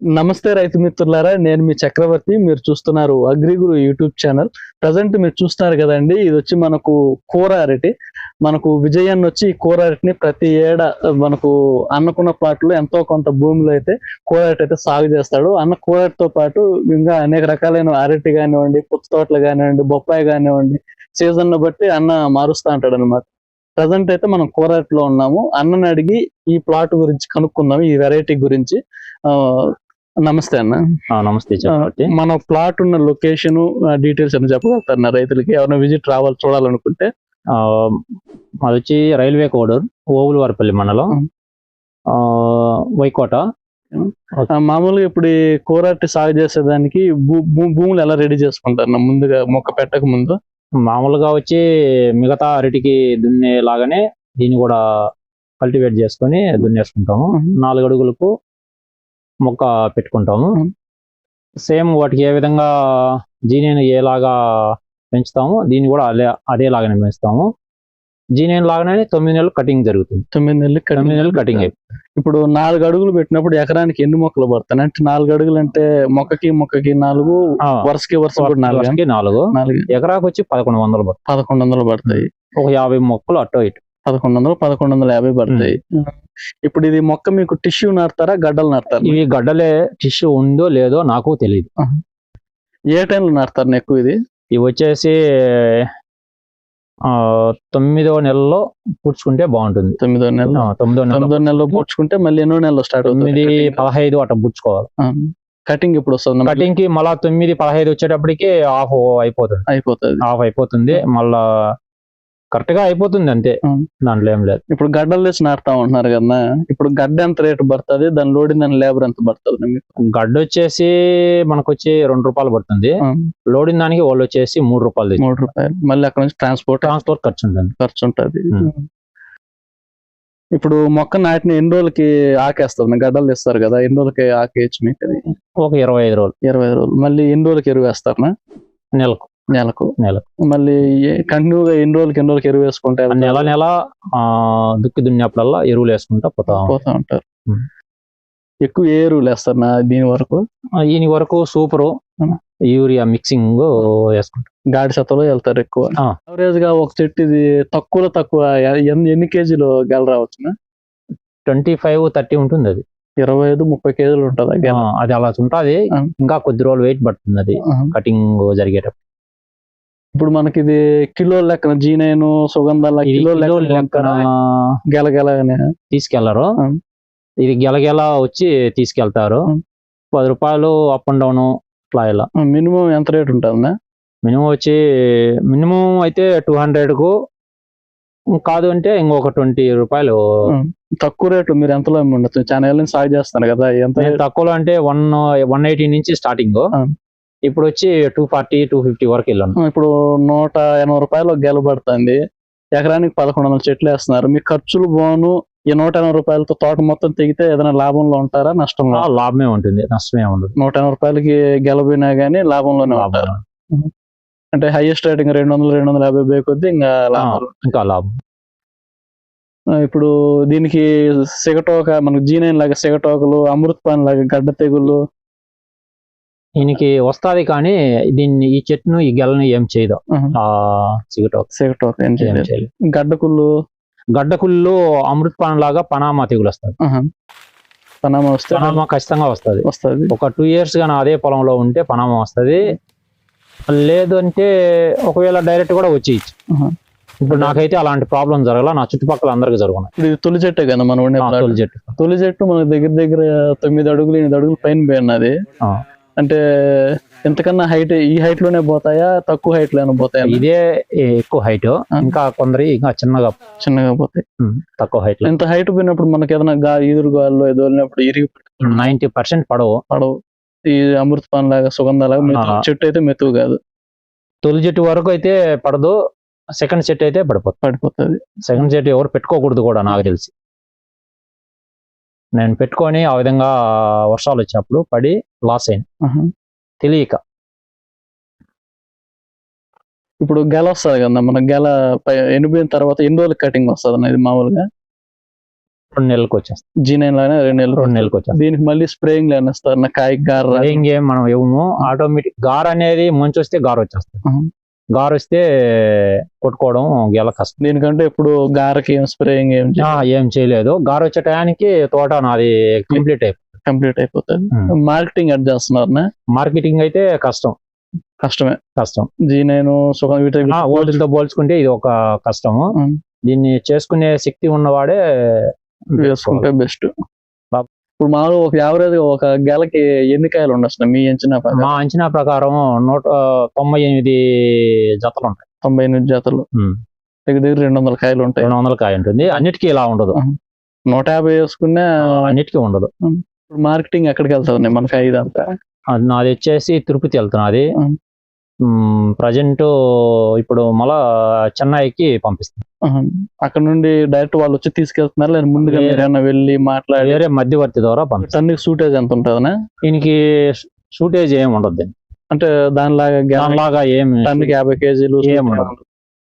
నమస్తే రైతు మిత్రులారా నేను మీ చక్రవర్తి మీరు చూస్తున్నారు అగ్రిగురు యూట్యూబ్ ఛానల్. ప్రజెంట్ మీరు చూస్తున్నారు కదండి ఇది వచ్చి మనకు కూర అరటి. మనకు విజయన్ వచ్చి ఈ కూర అరటిని ప్రతి ఏడ మనకు అన్నకున్న ప్లాట్లో ఎంతో కొంత భూమిలో అయితే కూర అరటి అయితే సాగు చేస్తాడు. అన్న కూర అరటితో పాటు ఇంకా అనేక రకాలైన అరటి కానివ్వండి పుచ్చ తోటలు కానివ్వండి బొప్పాయి కానివ్వండి సీజన్ బట్టి అన్న మారుస్తూ ఉంటాడు అనమాట ప్రజెంట్ అయితే మనం కూర ఉన్నాము. అన్నని అడిగి ఈ ప్లాట్ గురించి కనుక్కుందాం ఈ వెరైటీ గురించి. ఆ, నమస్తే అన్న. నమస్తే చక్రవర్తి మన ప్లాట్ ఉన్న లొకేషన్ డీటెయిల్స్ అని చెప్పగలుగుతారు రైతులకి? ఎవరైనా విజిట్ రావాలి చూడాలనుకుంటే. ఆ, మాది వచ్చి రైల్వే కోడూరు ఓవులవారిపల్లి మండలం. వైకోట. మామూలుగా ఇప్పుడు కూరటి సాగు చేసేదానికి భూములు ఎలా రెడీ చేసుకుంటారు ముందుగా మొక్క పెట్టక ముందు. మామూలుగా వచ్చి మిగతా అరటికి దున్నే లాగానే దీన్ని కూడా కల్టివేట్ చేసుకొని దున్నేసుకుంటాము. నాలుగు అడుగులకు మొక్క పెట్టుకుంటాము. సేమ్ వాటికి ఏ విధంగా జీనియన్ ఏలాగా పెంచుతాము దీన్ని కూడా అదే అదేలాగానే పెంచుతాము. జీనియన్ లాగానే తొమ్మిది నెలలు కటింగ్ జరుగుతుంది. తొమ్మిది నెలలు తొమ్మిది నెలలు కటింగ్ ఇప్పుడు నాలుగు అడుగులు పెట్టినప్పుడు ఎకరానికి ఎన్ని మొక్కలు పడతాయి? అంటే నాలుగు అడుగులు అంటే మొక్కకి మొక్కకి నాలుగు వరుసకి వరుస నాలుగు? నాలుగు. నాలుగు. ఎకరాకు వచ్చి పదకొండు వందలు పడుతుంది పదకొండు వందలు పడతాయి. ఒక యాభై మొక్కలు అటో ఇటు. పదకొండు వందలు పదకొండు వందల యాభై పడతాయి. ఇప్పుడు ఇది మొక్క మీకు టిష్యూ నాటుతారా గడ్డలు నాటుతారా ఇవి గడ్డలే టిష్యూ ఉందో లేదో నాకు తెలియదు ఏ టైంలో నాటుతారు ఎక్కువ ఇది? ఇవి వచ్చేసి ఆ, తొమ్మిదో నెలలో పుచ్చుకుంటే బాగుంటుంది. తొమ్మిదో నెల తొమ్మిదో నెల తొమ్మిదో నెలలో పుచ్చుకుంటే మళ్ళీ ఎన్నో నెలలో స్టార్ట్ తొమ్మిది అవుతుంది పదహైదు అట్లా పుచ్చుకోవాలి కటింగ్ ఇప్పుడు వస్తుంది? కటింగ్కి మళ్ళా తొమ్మిది పదహైదు వచ్చేటప్పటికి ఆఫ్ అయిపోతుంది. అయిపోతుంది. ఆఫ్ అయిపోతుంది. మళ్ళా కరెక్ట్గా అయిపోతుంది అంతే. దాంట్లో ఏం లేదు. ఇప్పుడు గడ్డలు తెచ్చి నాటుతా ఉంటున్నారు కదా ఇప్పుడు గడ్డ ఎంత రేటు పడుతుంది? దాని లోడింగ్ దాని లేబర్ ఎంత పడుతుంది గడ్డ వచ్చేసి మనకు వచ్చి రెండు రూపాయలు పడుతుంది. లోడింగ్ దానికి వాళ్ళు వచ్చేసి మూడు రూపాయలు. మూడు రూపాయలు. మళ్ళీ అక్కడ నుంచి ట్రాన్స్పోర్ట్ ట్రాన్స్పోర్ట్ ఖర్చు ఉంటుంది ఖర్చు ఉంటుంది. ఇప్పుడు మొక్క నాటిన ఎన్ని రోజులకి ఆకేస్తుంది? గడ్డలు తెస్తారు కదా ఎన్ని రోజులకి ఆకేయచ్చు మీకు ఒక ఇరవై ఐదు రోజులు. ఇరవై ఐదు రోజులు. మళ్ళీ ఎన్ని రోజులకి ఎరువు వేస్తారనా నెలకు. నెలకు నెలకు. మళ్ళీ కంటిన్యూగా ఎన్ని రోజులకి ఎన్ని రోజులకి ఎరువు వేసుకుంటే నెల నెల దుక్కి దున్నప్పుడల్లా ఎరువులు వేసుకుంటా పోతా. పోతా ఉంటారు. ఎక్కువ ఏ ఎరువులు వేస్తారు నా దీని వరకు దీని వరకు సూపరు. యూరియా మిక్సింగ్ వేసుకుంటాం గాడి సతలో వెళ్తారు ఎక్కువ. అవరేజ్గా ఒక చెట్టు ఇది తక్కువలో తక్కువ ఎన్ని కేజీలు గెల రావచ్చు ట్వంటీ ఫైవ్ థర్టీ ఉంటుంది అది ఇరవై ఐదు ముప్పై కేజీలు ఉంటుంది అది అలా ఉంటుంది. ఇంకా కొద్ది రోజులు వెయిట్ పడుతుంది అది. కటింగ్ జరిగేటప్పుడు ఇప్పుడు మనకి ఇది కిలో లెక్కన జీ నైన్ సుగంధాల ఇది కిలో కిలో లెక్కన లెక్కన తీసుకెళ్ళరు. ఇది గెలగెల వచ్చి తీసుకెళ్తారు. పది రూపాయలు అప్ అండ్ డౌన్ ఇట్లా ఇలా మినిమం ఎంత రేట్ ఉంటుందా మినిమం వచ్చి మినిమం అయితే టూ హండ్రెడ్కు కాదు అంటే ఇంకొక ట్వంటీ రూపాయలు తక్కువ రేటు మీరు ఎంతలో అమ్మి ఉండొచ్చు చాలా సాగు చేస్తారు కదా ఎంత నేను? తక్కువలో అంటే వన్ వన్ ఎయిటీ నుంచి స్టార్టింగ్ ఆ. ఇప్పుడు వచ్చి టూ ఫార్టీ టూ ఫిఫ్టీ వరకు వెళ్ళాను ఇప్పుడు నూట ఎనభై రూపాయలు ఒక గెల పడుతుంది ఎకరానికి పదకొండు వందల చెట్లు వేస్తున్నారు. మీ ఖర్చులు పోను ఈ నూట ఎనభై రూపాయలతో తోట మొత్తం తెగితే ఏదైనా లాభంలో ఉంటారా నష్టంలో? లాభమే ఉంటుంది. నష్టమే ఉండదు. నూట ఎనభై రూపాయలకి గెలపోయినా గానీ లాభంలోనే ఉంటారు. లాభం. అంటే హైయెస్ట్ రేటింగ్ రెండు వందలు రెండు వందల యాభై పోయి కొద్దీ ఇంకా లాభాలు ఇంకా లాభం. ఇప్పుడు దీనికి సిగటోక మనకు జీ నైన్ లాగా సిగటోకలు అమృత్ పాన్ లాగా గడ్డ తెగుళ్ళు దీనికి వస్తాది కానీ దీన్ని ఈ చెట్టును ఈ గెలని ఏం చేయదు. ఆ సిగటో సిగటోక ఏం ఏం చేయలేదు. చేయలేదు. గడ్డకుళ్ళు గడ్డకుళ్ళు అమృత్ పాన్ లాగా పనామా తెగులు వస్తుంది. పనామా వస్తే పనామా ఖచ్చితంగా వస్తుంది. వస్తుంది. ఒక టూ ఇయర్స్ గానీ అదే పొలంలో ఉంటే పనామా వస్తుంది. లేదు అంటే ఒకవేళ డైరెక్ట్ కూడా వచ్చేయచ్చు. ఇప్పుడు నాకైతే అలాంటి ప్రాబ్లం జరగల. నా చుట్టుపక్కల అందరికి ఇప్పుడు ఇది తొలి చెట్టే కదా మనం ఉండే. తొలి చెట్టు. తొలి చెట్టు మనకు దగ్గర దగ్గర తొమ్మిది అడుగులు ఎనిమిది అడుగులు పైన పోయినది. అంటే ఎంతకన్నా హైట్ ఈ హైట్లోనే పోతాయా? తక్కువ హైట్లోనే పోతాయా? ఇదే ఎక్కువ హైట్ ఇంకా కొందరి ఇంకా చిన్నగా చిన్నగా పోతాయి. తక్కువ హైట్లో. ఇంత హైట్ పోయినప్పుడు మనకి ఏదైనా గా గాల్లో వెళ్ళినప్పుడు ఇరిగి నైన్టీ పర్సెంట్ పడవు. పడవు. ఈ అమృత పాన్ లాగా సుగంధాలాగా మెతుకు. ఆ. చెట్టు అయితే మెతువు కాదు. తొలి చెట్టు వరకు అయితే పడదు. సెకండ్ చెట్టు అయితే పడిపోతుంది. పడిపోతుంది. సెకండ్ చెట్టు ఎవరు పెట్టుకోకూడదు కూడా నాకు తెలిసి. నేను పెట్టుకొని ఆ విధంగా వర్షాలు వచ్చినప్పుడు పడి లాస్ అయింది. తెలియక. ఇప్పుడు గెల వస్తుంది కదా మన గెల పై- ఎండిపోయిన తర్వాత ఎన్ని రోజులు కటింగ్ వస్తుంది ఇది మామూలుగా? రెండు నెలలకు వచ్చేస్తుంది. జీ నైన్ లాగానే రెండు నెలలు రెండు నెలలకు వచ్చేస్తుంది. దీనికి మళ్ళీ స్ప్రేయింగ్ లేనిస్తారు నా కాయ గార ఇంకేం మనం ఇవ్వము. ఆటోమేటిక్ గార్ అనేది మంచి వస్తే గార్ వచ్చేస్తుంది. గార్ వస్తే కొట్టుకోవడం గెల కష్టం. దీనికంటే ఇప్పుడు గారకి ఏం స్ప్రేయింగ్ ఏం ఏం చేయలేదు. గార్ వచ్చే టయానికి తోట నాది కంప్లీట్ అయిపోతుంది. కంప్లీట్ అయిపోతుంది. మార్కెటింగ్ ఎడ్ చేస్తున్నారు మార్కెటింగ్ అయితే కష్టం. కష్టమే. కష్టం. జీ నైన్ సుఖం వీటి ఆ, ఓటులతో పోల్చుకుంటే ఇది ఒక కష్టము. దీన్ని చేసుకునే శక్తి ఉన్నవాడే వేసుకుంటే బెస్ట్. ఇప్పుడు మామూలుగా ఒక యావరేజ్ ఒక గెలకి ఎన్ని కాయలు ఉండొచ్చు మీ అంచనా ప్రకారం? మా అంచనా ప్రకారం నూట తొంభై ఎనిమిది జతలు ఉంటాయి. తొంభై ఎనిమిది జాతలు. దగ్గర దగ్గర రెండు వందల కాయలు ఉంటాయి. రెండు వందల కాయ ఉంటుంది. అన్నిటికీ ఇలా ఉండదు. నూట యాభై వేసుకున్నా అన్నిటికీ ఉండదు. ఇప్పుడు మార్కెటింగ్ ఎక్కడికి వెళ్తుంది మనకి ఐదు అంతా అది నాది వచ్చేసి తిరుపతి వెళ్తున్నది. ప్రజెంట్ ఇప్పుడు మళ్ళా చెన్నైకి పంపిస్తాం. అక్కడ నుండి డైరెక్ట్ వాళ్ళు వచ్చి తీసుకెళ్తున్నారు లేదా ముందుగా మీరైనా వెళ్ళి మాట్లాడి వేరే మధ్యవర్తి ద్వారా పంపిస్తాం టన్నుకి సూటేజ్ ఎంత ఉంటుందనా దీనికి షూటేజ్ ఏమి ఉండదు. అంటే దానిలాగా దానిలాగా ఏమి టన్నుకి యాభై కేజీలు ఏం ఉండదు.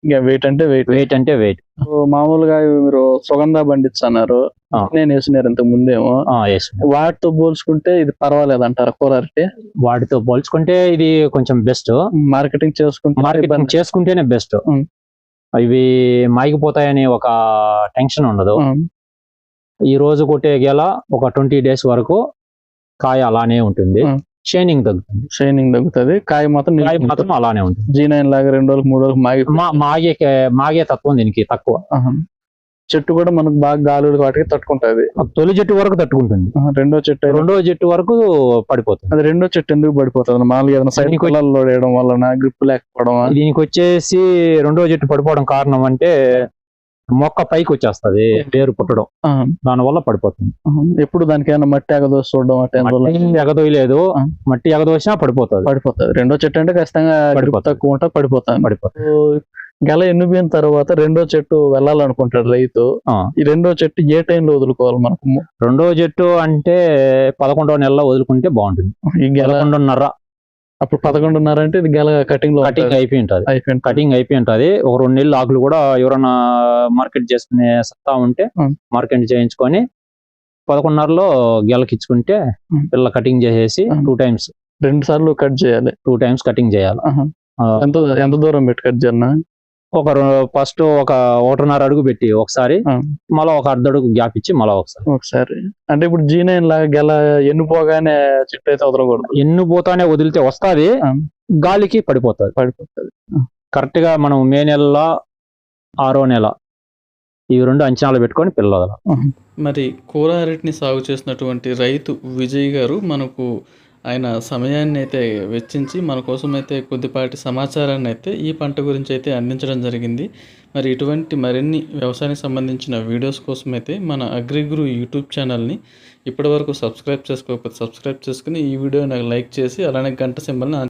ఇంకా వెయిట్ అంటే వెయిట్ వెయిట్ అంటే వెయిట్ మామూలుగా మీరు సుగంధ పండించన్నారు ఆ. నేను వేసినారు ఇంతకు ముందేమో. వాటితో పోల్చుకుంటే ఇది పర్వాలేదు అంటారా కూర అరటి వాటితో పోల్చుకుంటే ఇది కొంచెం బెస్ట్. మార్కెటింగ్ చేసుకుంటే మార్కెటింగ్. చేసుకుంటేనే బెస్ట్. ఇవి మాగిపోతాయని ఒక టెన్షన్ ఉండదు. ఈ రోజు కొట్టే గెల ఒక ట్వంటీ డేస్ వరకు కాయ అలానే ఉంటుంది. షైనింగ్ తగ్గుతుంది. షైనింగ్ తగ్గుతుంది. కాయ మాత్రం కాయ. మాత్రం అలానే ఉంటుంది. జీ నైన్ లాగా రెండు రోజులకు మూడు రోజులకు మాగి మా- మాగే మాగే తత్వం దీనికి తక్కువ. చెట్టు కూడా మనకు బాగా గాలులు వాటికి తట్టుకుంటది. తొలి చెట్టు వరకు తట్టుకుంటుంది. రెండో చెట్టు రెండో చెట్టు వరకు పడిపోతుంది. అది రెండో చెట్టు ఎందుకు పడిపోతుంది? మామూలుగా ఏదైనా సైడ్ వేయడం వలన గ్రిప్ లేకపోవడం దీనికి వచ్చేసి రెండో చెట్టు పడిపోవడం కారణం అంటే మొక్క పైకి వచ్చేస్తది వేరు పుట్టడం. దాని వల్ల పడిపోతుంది. ఎప్పుడు దానికి ఏమైనా మట్టి ఎగదోసి చూడడం మట్టి ఎగదోయలేదు. మట్టి ఎగదోసినా పడిపోతుంది. పడిపోతుంది. రెండో చెట్టు అంటే ఖచ్చితంగా. తక్కువ ఉంటే పడిపోతుంది. పడిపోతుంది గెల ఎన్నిపోయిన తర్వాత రెండో చెట్టు వెళ్ళాలనుకుంటాడు రైతు. ఈ రెండో చెట్టు ఏ టైంలో వదులుకోవాలి మనకు? రెండో చెట్టు అంటే పదకొండవ నెలలో వదులుకుంటే బాగుంటుంది. ఈ గెల పదకొండున్నర. అప్పుడు పదకొండున్నర అంటే ఇది గెల కటింగ్లో కటింగ్. అయిపోయి ఉంటుంది కటింగ్ అయిపోయి ఉంటది ఒక రెండు నెలలు ఆకులు కూడా ఎవరైనా మార్కెట్ చేసుకునే సత్తా ఉంటే. మార్కెట్ చేయించుకొని పదకొండున్నరలో గెలకిచ్చుకుంటే. పిల్ల కటింగ్ చేసేసి. టూ టైమ్స్ రెండు సార్లు కట్ చేయాలి టూ టైమ్స్ కటింగ్ చేయాలి. ఎంత ఎంత దూరం పెట్టి కట్ చేయన్నా ఒక ఫస్ట్ ఒక ఒకటిన్నర అడుగు పెట్టి ఒకసారి. మళ్ళీ ఒక అర్ధ అడుగు గ్యాప్ ఇచ్చి మళ్ళీ ఒకసారి. ఒకసారి. అంటే ఇప్పుడు జీ నైన్ లాగా గెల ఎన్నిపోగానే చెట్టు అయితే వదలకూడదు. ఎన్ను పోతానే వదిలితే వస్తాది. గాలికి పడిపోతుంది. పడిపోతుంది. కరెక్ట్గా మనం మే నెలలో ఆరో నెల ఇవి రెండు అంచనాలు పెట్టుకొని పిల్లలు. మరి కూర అరటిని సాగు చేసినటువంటి రైతు విజయ్ గారు మనకు ఆయన సమయాన్ని అయితే వెచ్చించి మన కోసం అయితే కొద్దిపాటి సమాచారాన్ని అయితే ఈ పంట గురించి అయితే అందించడం జరిగింది. మరి ఇటువంటి మరిన్ని వ్యవసాయానికి సంబంధించిన వీడియోస్ కోసం అయితే మన అగ్రిగురు యూట్యూబ్ ఛానల్ని ఇప్పటివరకు సబ్స్క్రైబ్ చేసుకోకపోతే సబ్స్క్రైబ్ చేసుకుని ఈ వీడియో నాకు లైక్ చేసి అలానే గంట సింబల్ని